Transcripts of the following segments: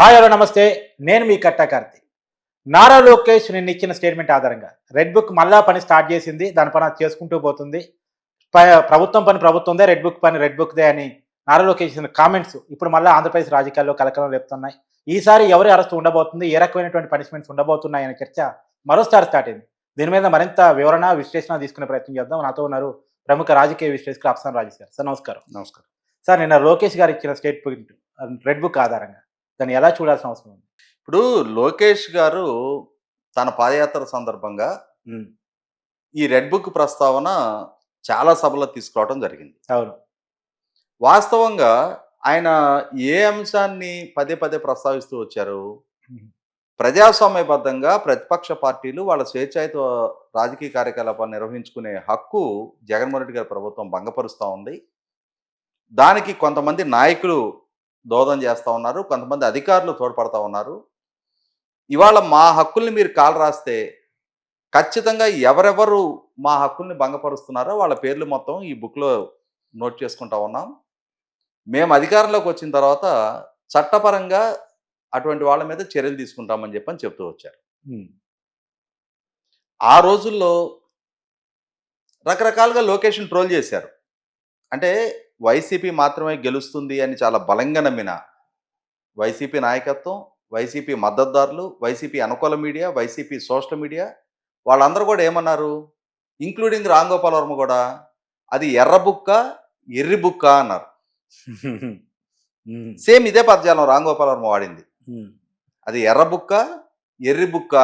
Hi hello నమస్తే. నేను మీ కట్టా కార్తి నారా లోకేష్ నిన్న ఇచ్చిన స్టేట్మెంట్ ఆధారంగా రెడ్ బుక్ మళ్ళా పని స్టార్ట్ చేసింది దాని పని చేసుకుంటూ పోతుంది. ప్రభుత్వం పని ప్రభుత్వందే రెడ్ బుక్ పని రెడ్ బుక్దే అని నారా లోకేష్ ఇచ్చిన కామెంట్స్ ఇప్పుడు మళ్ళీ ఆంధ్రప్రదేశ్ రాజకీయాల్లో కలకలం రేపుతున్నాయి ఈసారి ఎవరి అరెస్ట్ ఉండబోతుంది ఏ రకమైనటువంటి పనిష్మెంట్స్ ఉండబోతున్నాయి అనే చర్చ మరోసారి స్టార్ట్ అయింది. దీని మీద మరింత వివరణ విశ్లేషణ తీసుకునే ప్రయత్నం చేద్దాం. నాతో ఉన్నారు ప్రముఖ రాజకీయ విశ్లేషకులు అఫ్సాన్ రాజేష్ గారు సార్. నమస్కారం. నమస్కారం. సార్ నిన్న లోకేష్ గారు ఇచ్చిన స్టేట్మెంట్ రెడ్ బుక్ ఆధారంగా దాన్ని ఎలా చూడాల్సిన అవసరం ఉంది? ఇప్పుడు లోకేష్ గారు తన పాదయాత్ర సందర్భంగా ఈ రెడ్ బుక్ ప్రస్తావన చాలా సభలో తీసుకురావడం జరిగింది. అవును. వాస్తవంగా ఆయన ఏ అంశాన్ని పదే పదే ప్రస్తావిస్తూ వచ్చారు? ప్రజాస్వామ్యబద్ధంగా ప్రతిపక్ష పార్టీలు వాళ్ళ స్వేచ్ఛాయుత రాజకీయ కార్యకలాపాలు నిర్వహించుకునే హక్కు జగన్మోహన్ రెడ్డి గారి ప్రభుత్వం భంగపరుస్తూ ఉంది. దానికి కొంతమంది నాయకులు దోదం చేస్తూ ఉన్నారు కొంతమంది అధికారులు తోడ్పడతా ఉన్నారు. ఇవాళ మా హక్కుల్ని మీరు కాలు రాస్తే ఖచ్చితంగా ఎవరెవరు మా హక్కుల్ని భంగపరుస్తున్నారో వాళ్ళ పేర్లు మొత్తం ఈ బుక్లో నోట్ చేసుకుంటా ఉన్నాం. మేము అధికారంలోకి వచ్చిన తర్వాత చట్టపరంగా అటువంటి వాళ్ళ మీద చర్యలు తీసుకుంటామని చెప్పని చెప్తూ వచ్చారు. ఆ రోజుల్లో రకరకాలుగా లొకేషన్ ట్రోల్ చేశారు. అంటే వైసీపీ మాత్రమే గెలుస్తుంది అని చాలా బలంగా నమ్మిన వైసీపీ నాయకత్వం వైసీపీ మద్దతుదారులు వైసీపీ అనుకూల మీడియా వైసీపీ సోషల్ మీడియా వాళ్ళందరూ కూడా ఏమన్నారు? ఇంక్లూడింగ్ రాంగోపాల్ వర్మ కూడా. అది ఎర్ర బుక్క ఎర్రి బుక్క అన్నారు. సేమ్ ఇదే పదజాలం రాంగోపాల్ వర్మ వాడింది. ఉమ్, అది ఎర్ర బుక్క ఎర్రి బుక్క.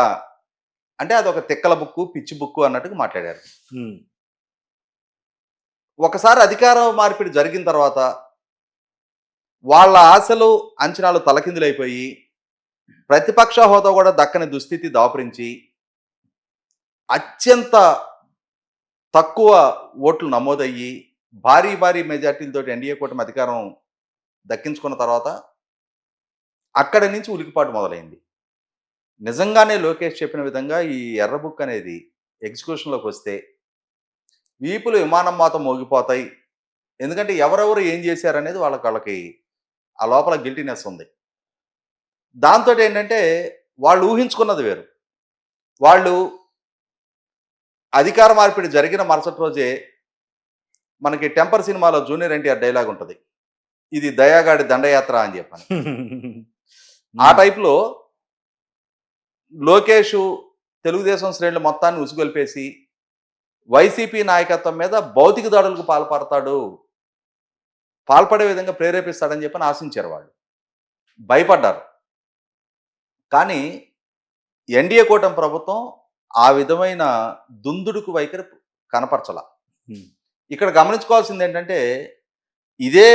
అంటే అది ఒక తిక్కల బుక్కు పిచ్చి బుక్కు అన్నట్టుగా మాట్లాడారు. ఉమ్, ఒకసారి అధికార మార్పిడి జరిగిన తర్వాత వాళ్ళ ఆశలు అంచనాలు తలకిందులైపోయి ప్రతిపక్ష హోదా కూడా దక్కని దుస్థితి దాపురించి అత్యంత తక్కువ ఓట్లు నమోదయ్యి భారీ భారీ మెజార్టీలతో ఎన్డీఏ కూటమి అధికారం దక్కించుకున్న తర్వాత అక్కడి నుంచి ఉలికిపాటు మొదలైంది. నిజంగానే లోకేష్ చెప్పిన విధంగా ఈ ఎర్ర బుక్ అనేది ఎగ్జిక్యూషన్లోకి వస్తే వీపులు విమానం మాత మోగిపోతాయి. ఎందుకంటే ఎవరెవరు ఏం చేశారనేది వాళ్ళకి వాళ్ళకి ఆ లోపల గిల్టీనెస్ ఉంది. దాంతో ఏంటంటే వాళ్ళు ఊహించుకున్నది వేరు. వాళ్ళు అధికార మార్పిడి జరిగిన మరుసటి రోజే మనకి టెంపర్ సినిమాలో జూనియర్ ఎన్టీఆర్ డైలాగ్ ఉంటుంది. ఇది దయాగాడి దండయాత్ర అని చెప్పాను. ఆ టైప్లో లోకేష్ తెలుగుదేశం శ్రేణులు మొత్తాన్ని ఉసుగొల్పేసి వైసీపీ నాయకత్వం మీద భౌతిక దాడులకు పాల్పడతాడు. పాల్పడే విధంగా ప్రేరేపిస్తాడని చెప్పని ఆశించారు వాళ్ళు. భయపడ్డారు. కానీ ఎన్డీఏ కూటమి ప్రభుత్వం ఆ విధమైన దుందుడుకు వైఖరి కనపరచాల. ఇక్కడ గమనించుకోవాల్సింది ఏంటంటే ఇదే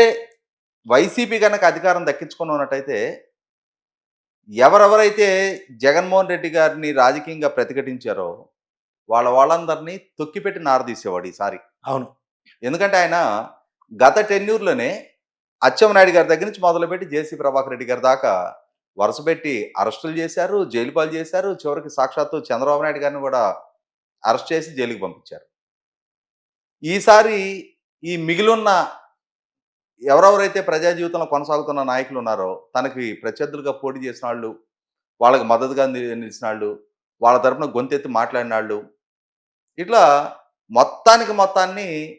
వైసీపీ కనుక అధికారం దక్కించుకుని ఉన్నట్టయితే ఎవరెవరైతే జగన్మోహన్ రెడ్డి గారిని రాజకీయంగా ప్రతిఘటించారో వాళ్ళ వాళ్ళందరినీ తొక్కిపెట్టి నారదీసేవాడు ఈసారి. అవును. ఎందుకంటే ఆయన గత టెన్యూర్లోనే అచ్చెన్నాయుడు గారి దగ్గర నుంచి మొదలుపెట్టి జేసీ ప్రభాకర్ రెడ్డి గారి దాకా వరుస పెట్టి అరెస్టులు చేశారు జైలు పాలు చేశారు చివరికి సాక్షాత్తు చంద్రబాబు నాయుడు గారిని కూడా అరెస్ట్ చేసి జైలుకి పంపించారు. ఈసారి ఈ మిగిలిన్న ఎవరెవరైతే ప్రజా జీవితంలో కొనసాగుతున్న నాయకులు ఉన్నారో తనకి ప్రత్యర్థులుగా పోటీ చేసిన వాళ్ళు వాళ్ళకి మద్దతుగా నిలిచిన వాళ్ళు వాళ్ళ తరపున గొంతెత్తి మాట్లాడిన వాళ్ళు ఇట్లా మొత్తానికి మొత్తాన్ని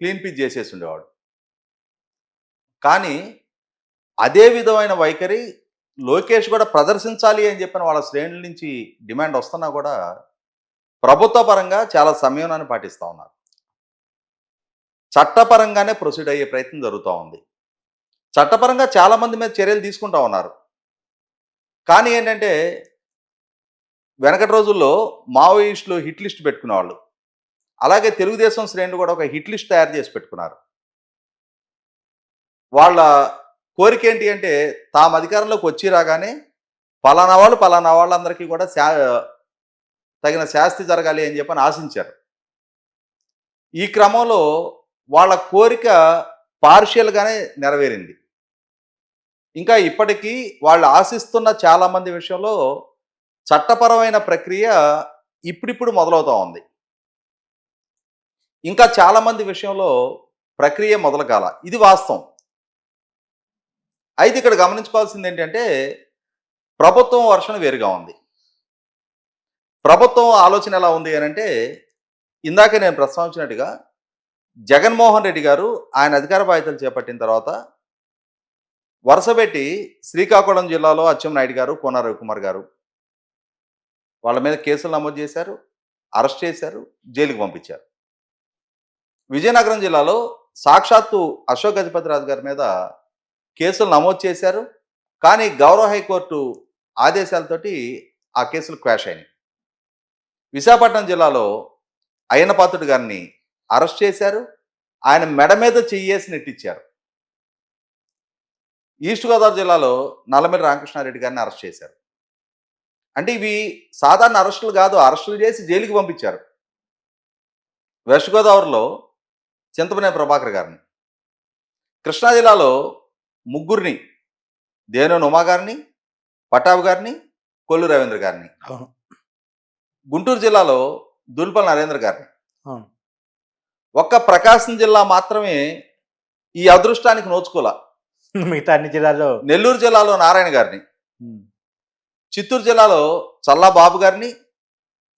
క్లీన్ పిచ్ చేసేసి ఉండేవాడు. కానీ అదే విధమైన వైఖరి లోకేష్ కూడా ప్రదర్శించాలి అని చెప్పిన వాళ్ళ శ్రేణుల నుంచి డిమాండ్ వస్తున్నా కూడా ప్రభుత్వ పరంగా చాలా సంయమనాన్ని పాటిస్తూ ఉన్నారు. చట్టపరంగానే ప్రొసీడ్ అయ్యే ప్రయత్నం జరుగుతూ ఉంది. చట్టపరంగా చాలా మంది మీద చర్యలు తీసుకుంటా ఉన్నారు. కానీ ఏంటంటే వెనకటి రోజుల్లో మావోయిస్టులు హిట్ లిస్ట్ పెట్టుకునేవాళ్ళు. అలాగే తెలుగుదేశం శ్రేణులు కూడా ఒక హిట్ లిస్ట్ తయారు చేసి పెట్టుకున్నారు. వాళ్ళ కోరిక ఏంటి అంటే తాము అధికారంలోకి వచ్చి రాగానే పలానా వాళ్ళు పలానా వాళ్ళందరికీ కూడా శా తగిన శాస్తి జరగాలి అని చెప్పని ఆశించారు. ఈ క్రమంలో వాళ్ళ కోరిక పార్షియల్గానే నెరవేరింది. ఇంకా ఇప్పటికీ వాళ్ళు ఆశిస్తున్న చాలామంది విషయంలో చట్టపరమైన ప్రక్రియ ఇప్పుడిప్పుడు మొదలవుతూ ఉంది. ఇంకా చాలామంది విషయంలో ప్రక్రియ మొదలు కాల ఇది వాస్తవం. అయితే ఇక్కడ గమనించుకోవాల్సింది ఏంటంటే ప్రభుత్వం వర్షం వేరుగా ఉంది. ప్రభుత్వం ఆలోచన ఎలా ఉంది అని అంటే ఇందాక నేను ప్రస్తావించినట్టుగా జగన్మోహన్ రెడ్డి గారు ఆయన అధికార బాధ్యతలు చేపట్టిన తర్వాత వరుసపెట్టి శ్రీకాకుళం జిల్లాలో అచ్చెన్నాయుడు గారు కోన రవికుమార్ గారు వాళ్ళ మీద కేసులు నమోదు చేశారు అరెస్ట్ చేశారు జైలుకు పంపించారు. విజయనగరం జిల్లాలో సాక్షాత్తు అశోక్ గజపతిరాజు గారి మీద కేసులు నమోదు చేశారు. కానీ గౌరవ హైకోర్టు ఆదేశాలతోటి ఆ కేసులు క్వాష్ అయినాయి. విశాఖపట్నం జిల్లాలో అయ్యనపాత్రుడు గారిని అరెస్ట్ చేశారు. ఆయన మెడ మీద చెయ్యేసి నెట్టించారు. ఈస్ట్ గోదావరి జిల్లాలో నల్లమిల్లి రామకృష్ణారెడ్డి గారిని అరెస్ట్ చేశారు. అంటే ఇవి సాధారణ అరెస్టులు కాదు అరెస్టులు చేసి జైలుకి పంపించారు. వెస్ట్ గోదావరిలో చింతమనే ప్రభాకర్ గారిని. కృష్ణా జిల్లాలో ముగ్గురిని దేవనేని ఉమా గారిని పటాబ్ గారిని కొల్లు రవీంద్ర గారిని. అవును. గుంటూరు జిల్లాలో దుల్పల్ నరేంద్ర గారిని. అవును. ఒక్క ప్రకాశం జిల్లా మాత్రమే ఈ అదృష్టానికి నోచుకోల. మిగతా అన్ని జిల్లాల్లో? నెల్లూరు జిల్లాలో నారాయణ గారిని. చిత్తూరు జిల్లాలో చల్లా బాబు గారిని.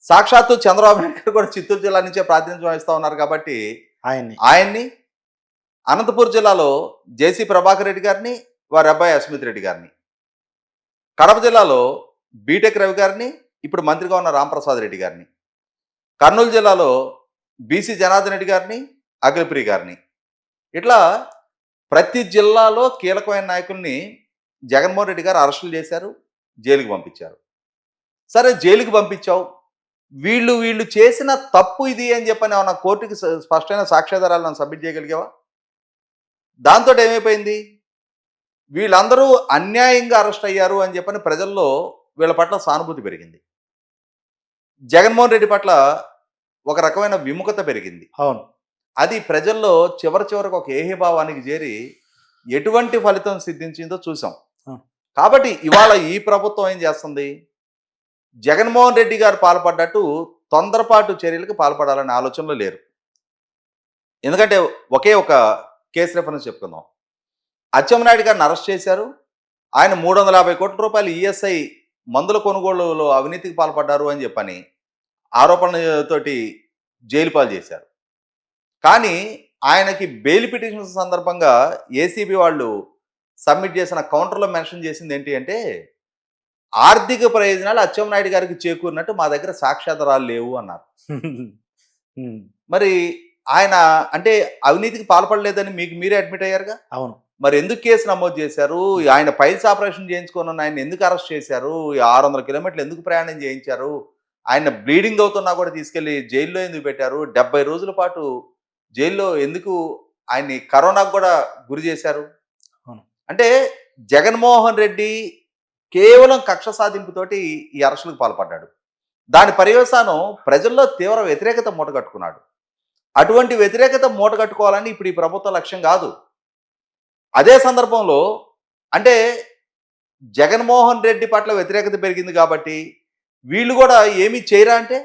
సాక్షాత్తు చంద్రబాబు నాయుడు గారు కూడా చిత్తూరు జిల్లా నుంచే ప్రాతినిధ్యం వహిస్తూ ఉన్నారు కాబట్టి ఆయన్ని. ఆయన్ని అనంతపూర్ జిల్లాలో జేసీ ప్రభాకర్ రెడ్డి గారిని వారి అబ్బాయి అస్మిత్ రెడ్డి గారిని. కడప జిల్లాలో బీటెక్ రవి గారిని ఇప్పుడు మంత్రిగా ఉన్న రాంప్రసాద్ రెడ్డి గారిని. కర్నూలు జిల్లాలో బీసీ జనార్దన్ రెడ్డి గారిని అఖిలప్రియ గారిని. ఇట్లా ప్రతి జిల్లాలో కీలకమైన నాయకుల్ని జగన్మోహన్ రెడ్డి గారు అరెస్టులు చేశారు జైలుకి పంపించారు. సరే జైలుకి పంపించావు వీళ్ళు వీళ్ళు చేసిన తప్పు ఇది అని చెప్పని ఏమన్నా కోర్టుకి స్పష్టమైన సాక్ష్యాధారాలను సబ్మిట్ చేయగలిగావా? దాంతో ఏమైపోయింది? వీళ్ళందరూ అన్యాయంగా అరెస్ట్ అయ్యారు అని చెప్పని ప్రజల్లో వీళ్ళ పట్ల సానుభూతి పెరిగింది. జగన్మోహన్ రెడ్డి పట్ల ఒక రకమైన విముఖత పెరిగింది. అవును. అది ప్రజల్లో చివరి చివరికి ఒక ఏహీభావానికి చేరి ఎటువంటి ఫలితం సిద్ధించిందో చూసాం. కాబట్టి ఇవాళ ఈ ప్రభుత్వం ఏం చేస్తుంది? జగన్మోహన్ రెడ్డి గారు పాల్పడ్డట్టు తొందరపాటు చర్యలకు పాల్పడాలనే ఆలోచనలో లేరు. ఎందుకంటే ఒకే ఒక కేసు రెఫరెన్స్ చెప్పుకుందాం. అచ్చెంనాయుడు గారిని అరెస్ట్ చేశారు. ఆయన మూడు వందల యాభై కోట్ల రూపాయలు ఈఎస్ఐ మందుల కొనుగోలులో అవినీతికి పాల్పడ్డారు అని చెప్పని ఆరోపణతోటి జైలు పాలు చేశారు. కానీ ఆయనకి బెయిల్ పిటిషన్ సందర్భంగా ఏసీబీ వాళ్ళు సబ్మిట్ చేసిన కౌంటర్లో మెన్షన్ చేసింది ఏంటి అంటే ఆర్థిక ప్రయోజనాలు అచ్చెన్నాయుడు గారికి చేకూరినట్టు మా దగ్గర సాక్ష్యాధారాలు లేవు అన్నారు. మరి ఆయన అంటే అవినీతికి పాల్పడలేదని మీకు మీరే అడ్మిట్ అయ్యారుగా? అవును. మరి ఎందుకు కేసు నమోదు చేశారు? ఆయన పైల్స్ ఆపరేషన్ చేయించుకొని ఆయన ఎందుకు అరెస్ట్ చేశారు? ఆరు వందల కిలోమీటర్లు ఎందుకు ప్రయాణం చేయించారు? ఆయన బ్లీడింగ్ అవుతున్నా కూడా తీసుకెళ్ళి జైల్లో ఎందుకు పెట్టారు? డెబ్బై రోజుల పాటు జైల్లో ఎందుకు ఆయన్ని కరోనాకు కూడా గురి చేశారు. అంటే జగన్మోహన్ రెడ్డి కేవలం కక్ష సాధింపుతోటి ఈ అరెస్టులకు పాల్పడ్డాడు. దాని పర్యవసానం ప్రజల్లో తీవ్ర వ్యతిరేకత మూటగట్టుకున్నాడు అటువంటి వ్యతిరేకత మూటగట్టుకోవాలని ఇప్పుడు ఈ ప్రభుత్వ లక్ష్యం కాదు. అదే సందర్భంలో అంటే జగన్మోహన్ రెడ్డి పట్ల వ్యతిరేకత పెరిగింది కాబట్టి వీళ్ళు కూడా ఏమీ చేయరా అంటే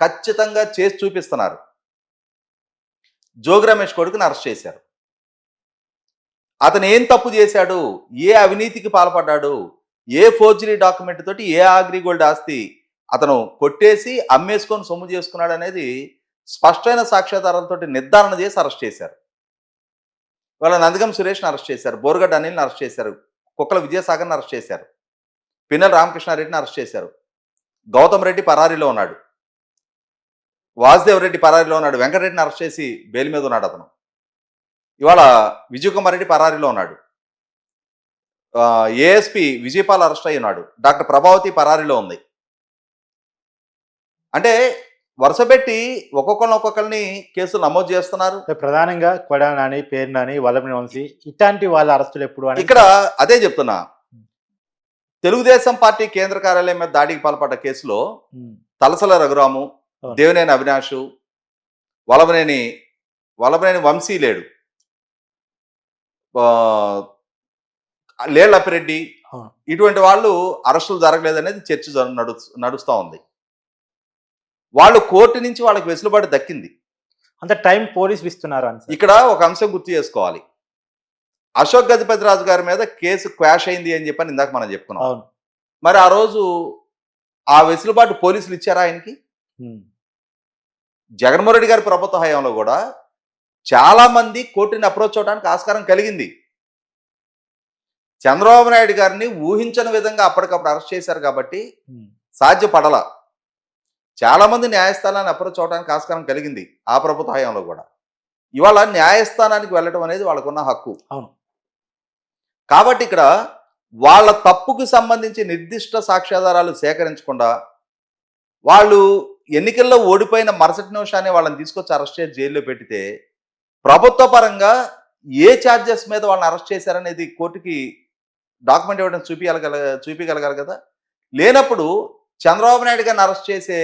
ఖచ్చితంగా చేసి చూపిస్తున్నారు. జోగి రమేష్ కొడుకుని అరెస్ట్ చేశారు. అతను ఏం తప్పు చేశాడు? ఏ అవినీతికి పాల్పడ్డాడు? ఏ ఫోర్జరీ డాక్యుమెంట్ తోటి ఏ అగ్రిగోల్డ్ ఆస్తి అతను కొట్టేసి అమ్మేసుకొని సొమ్ము చేసుకున్నాడు అనేది స్పష్టమైన సాక్ష్యాధారాలతో నిర్ధారణ చేసి అరెస్ట్ చేశారు. వాళ్ళ నందగం సురేష్ని అరెస్ట్ చేశారు బోర్గడ్ అనిల్ని అరెస్ట్ చేశారు కుక్కల విజయసాగర్ని అరెస్ట్ చేశారు పిన్నెల రామకృష్ణారెడ్డిని అరెస్ట్ చేశారు. గౌతమ్ రెడ్డి పరారీలో ఉన్నాడు. వాసుదేవ్ రెడ్డి పరారీలో ఉన్నాడు. వెంకటరెడ్డిని అరెస్ట్ చేసి బెయిల్ మీద ఉన్నాడు అతను. ఇవాళ విజయ్ కుమార్ రెడ్డి పరారీలో ఉన్నాడు. ఏఎస్పి విజయపాల్ అరెస్ట్ అయి ఉన్నాడు. డాక్టర్ ప్రభావతి పరారీలో ఉంది. అంటే వరుసపెట్టి ఒక్కొక్కరిని ఒక్కొక్కరిని కేసులు నమోదు చేస్తున్నారు. ప్రధానంగా కొడా నాని పేరు నాని వల్లభని వంశీ ఇట్లాంటి వాళ్ళ అరెస్టులు ఎప్పుడు ఇక్కడ అదే చెప్తున్నా. తెలుగుదేశం పార్టీ కేంద్ర కార్యాలయం మీద దాడికి పాల్పడ్డ కేసులో తలసల రఘురాము. దేవినేని అవినాష్ వలవనేని వలవనేని వంశీ లేడు. అవును. ఇటువంటి వాళ్ళు అరెస్టులు జరగలేదనేది చర్చ నడు నడుస్తూ ఉంది. వాళ్ళు కోర్టు నుంచి వాళ్ళకి వెసులుబాటు దక్కింది. అంత టైం పోలీసులు ఇస్తున్నారు అని. ఇక్కడ ఒక అంశం గుర్తు చేసుకోవాలి. అశోక్ గజపతి రాజు గారి మీద కేసు క్వాష్ అయింది అని చెప్పని ఇందాక మనం చెప్పుకున్నాం. అవును. మరి ఆ రోజు ఆ వెసులుబాటు పోలీసులు ఇచ్చారా ఆయనకి? జగన్మోహన్ రెడ్డి గారి ప్రభుత్వ హయాంలో కూడా చాలా మంది కోర్టుని అప్రోచ్ అవడానికి ఆస్కారం కలిగింది. చంద్రబాబు నాయుడు గారిని ఊహించని విధంగా అప్పటికప్పుడు అరెస్ట్ చేశారు కాబట్టి ఉమ్, సాధ్యపడల. చాలా మంది న్యాయస్థానాన్ని అప్రోచ్ అవడానికి ఆస్కారం కలిగింది ఆ ప్రభుత్వ హయాంలో కూడా. ఇవాళ న్యాయస్థానానికి వెళ్ళడం అనేది వాళ్ళకున్న హక్కు. అవును. కాబట్టి ఇక్కడ వాళ్ళ తప్పుకు సంబంధించి నిర్దిష్ట సాక్ష్యాధారాలు సేకరించకుండా వాళ్ళు ఎన్నికల్లో ఓడిపోయిన మరుసటి నిమిషాన్ని వాళ్ళని తీసుకొచ్చి అరెస్ట్ చేసి జైల్లో పెట్టితే ప్రభుత్వ పరంగా ఏ ఛార్జెస్ మీద వాళ్ళని అరెస్ట్ చేశారనేది కోర్టుకి డాక్యుమెంట్ ఇవ్వడం చూపించగల చూపించగలగాలి కదా? లేనప్పుడు చంద్రబాబు నాయుడు గారిని అరెస్ట్ చేసే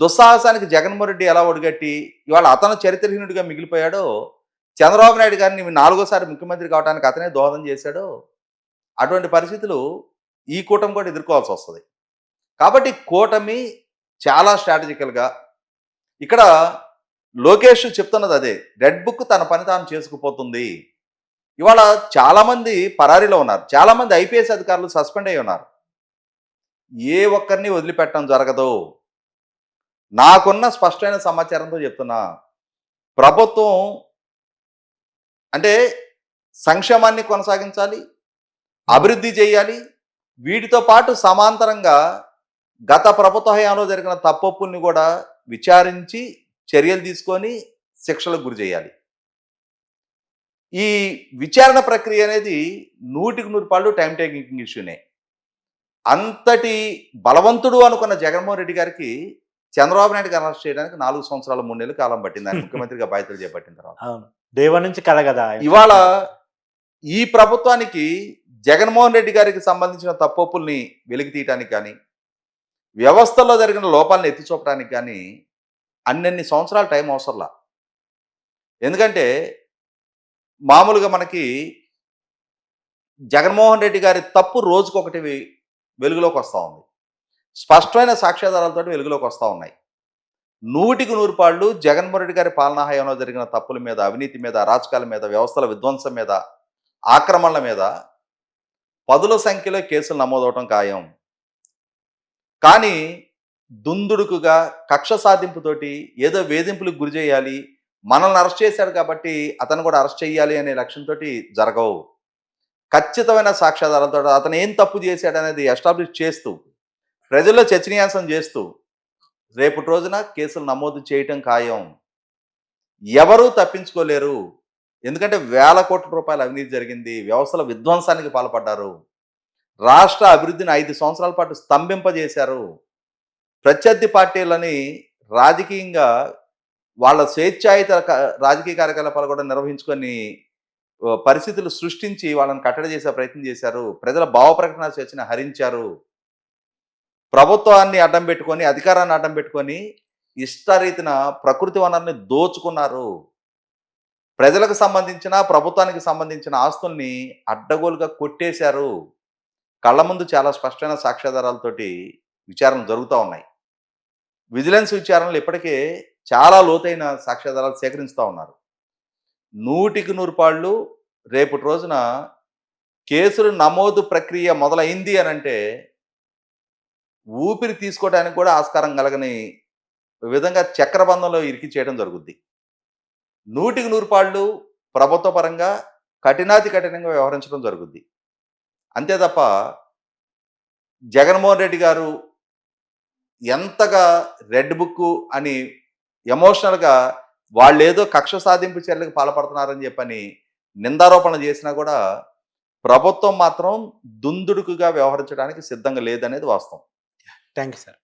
దుస్సాహసానికి జగన్మోహన్ రెడ్డి ఎలా ఒడిగట్టి ఇవాళ అతను చరిత్రహీనుడిగా మిగిలిపోయాడో చంద్రబాబు నాయుడు గారిని నాలుగోసారి ముఖ్యమంత్రి కావడానికి అతనే దోహదం చేశాడో అటువంటి పరిస్థితులు ఈ కూటమి కూడా ఎదుర్కోవాల్సి వస్తుంది. కాబట్టి కూటమి చాలా స్ట్రాటజికల్గా ఇక్కడ లోకేష్ చెప్తున్నది అదే రెడ్ బుక్ తన పని తాను చేసుకుపోతుంది. ఇవాళ చాలామంది పరారీలో ఉన్నారు. చాలామంది ఐపీఎస్ అధికారులు సస్పెండ్ అయి ఉన్నారు. ఏ ఒక్కరిని వదిలిపెట్టడం జరగదు. నాకున్న స్పష్టమైన సమాచారంతో చెప్తున్నా. ప్రభుత్వం అంటే సంక్షేమాన్ని కొనసాగించాలి అభివృద్ధి చేయాలి. వీటితో పాటు సమాంతరంగా గత ప్రభుత్వ హయాంలో జరిగిన తప్పొప్పుల్ని కూడా విచారించి చర్యలు తీసుకొని శిక్షలకు గురి చేయాలి. ఈ విచారణ ప్రక్రియ అనేది నూటికి నూరు పాళ్ళు టైం టేకింగ్ ఇష్యూనే అంతటి బలవంతుడు అనుకున్న జగన్మోహన్ రెడ్డి గారికి చంద్రబాబు నాయుడు అరెస్ట్ చేయడానికి నాలుగు సంవత్సరాల మూడు నెలలు కాలం పట్టింది. ఆయన ముఖ్యమంత్రిగా బాధ్యతలు చేపట్టిన తర్వాత. వన్ నుంచి కథ కదా. ఆయన. ఇవాళ ఈ ప్రభుత్వానికి జగన్మోహన్ రెడ్డి గారికి సంబంధించిన తప్పొప్పుల్ని వెలికి తీయటానికి కానీ వ్యవస్థలో జరిగిన లోపాలను ఎత్తి చూపడానికి కానీ అన్నెన్ని సంవత్సరాల టైం అవసరంలా. ఎందుకంటే మామూలుగా మనకి జగన్మోహన్ రెడ్డి గారి తప్పు రోజుకొకటి వెలుగులోకి వస్తూ ఉంది. స్పష్టమైన సాక్ష్యాధారాలతో వెలుగులోకి వస్తూ ఉన్నాయి. నూటికి నూరు పాళ్ళు జగన్మోహన్ రెడ్డి గారి పాలనా హయాంలో జరిగిన తప్పుల మీద అవినీతి మీద అరాచకాల మీద వ్యవస్థల విధ్వంసం మీద ఆక్రమణల మీద పదుల సంఖ్యలో కేసులు నమోదవటం ఖాయం. కానీ దుందుడుకుగా కక్ష సాధింపుతోటి ఏదో వేధింపులకు గురి చేయాలి మనల్ని అరెస్ట్ చేశాడు కాబట్టి అతను కూడా అరెస్ట్ చేయాలి అనే లక్ష్యంతో జరగవు. ఖచ్చితమైన సాక్ష్యాధారాలతో అతను ఏం తప్పు చేశాడు అనేది ఎస్టాబ్లిష్ చేస్తూ ప్రజల్లో చర్చనీయాంశం చేస్తూ రేపటి రోజున కేసులు నమోదు చేయటం ఖాయం. ఎవరూ తప్పించుకోలేరు. ఎందుకంటే వేల కోట్ల రూపాయల అవినీతి జరిగింది. వ్యవస్థల విధ్వంసానికి పాల్పడ్డారు. రాష్ట్ర అభివృద్ధిని ఐదు సంవత్సరాల పాటు స్తంభింపజేశారు. ప్రత్యర్థి పార్టీలని రాజకీయంగా వాళ్ళ స్వేచ్ఛాయుత క- రాజకీయ కార్యకలాపాలు కూడా నిర్వహించుకొని పరిస్థితులు సృష్టించి వాళ్ళని కట్టడి చేసే ప్రయత్నం చేశారు. ప్రజల భావ ప్రకటన స్వేచ్ఛను హరించారు. ప్రభుత్వాన్ని అడ్డం పెట్టుకొని అధికారాన్ని అడ్డం పెట్టుకొని ఇష్టరీతిన ప్రకృతి వనరుల్ని దోచుకున్నారు. ప్రజలకు సంబంధించిన ప్రభుత్వానికి సంబంధించిన ఆస్తుల్ని అడ్డగోలుగా కొట్టేశారు. కళ్ళ ముందు చాలా స్పష్టమైన సాక్ష్యాధారాలతోటి విచారణలు జరుగుతూ ఉన్నాయి. విజిలెన్స్ విచారణలు ఇప్పటికే చాలా లోతైన సాక్ష్యాధారాలు సేకరిస్తూ ఉన్నారు. నూటికి నూరు పాళ్ళు రేపటి రోజున కేసులు నమోదు ప్రక్రియ మొదలైంది అని అంటే ఊపిరి తీసుకోవడానికి కూడా ఆస్కారం కలగని విధంగా చక్రబంధంలో ఇరికి చేయడం జరుగుద్ది. నూటికి నూరు పాళ్ళు ప్రభుత్వ పరంగా కఠినాతి కఠినంగా వ్యవహరించడం జరుగుద్ది. అంతే తప్ప జగన్మోహన్ రెడ్డి గారు ఎంతగా రెడ్ బుక్ అని ఎమోషనల్గా వాళ్ళు ఏదో కక్ష సాధింపు చర్యలకు పాల్పడుతున్నారని చెప్పని నిందారోపణ చేసినా కూడా ప్రభుత్వం మాత్రం దుందుడుకుగా వ్యవహరించడానికి సిద్ధంగా లేదనేది వాస్తవం. Thank you sir.